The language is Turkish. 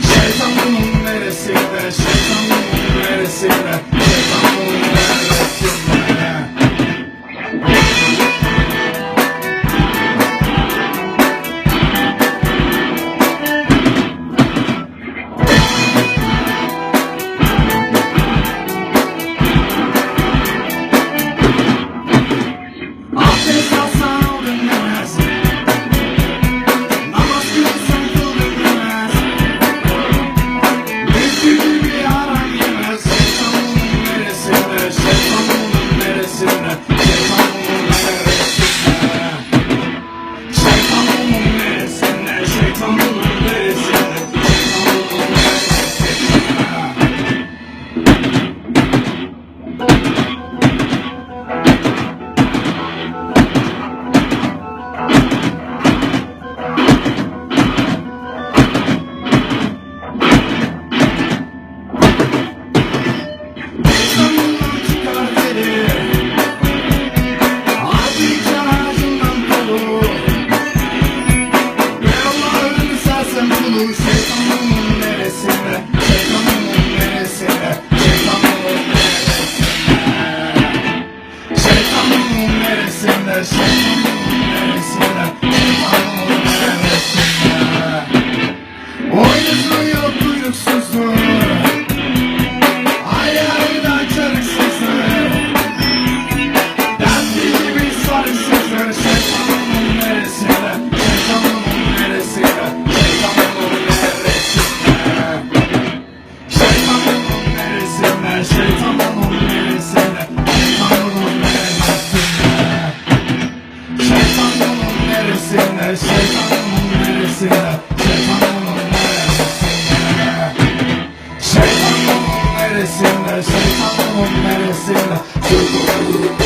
Şeytanın neresinde, şeytanın neresinde? neresine? Şeytanımın neresine? Şeytanımın neresine? Şeytanımın neresine? Şeytanımın neresine nereye Şeytanın neresine Şeytanın neresine Şeytanın neresine Şeytanın neresine Şeytanın neresine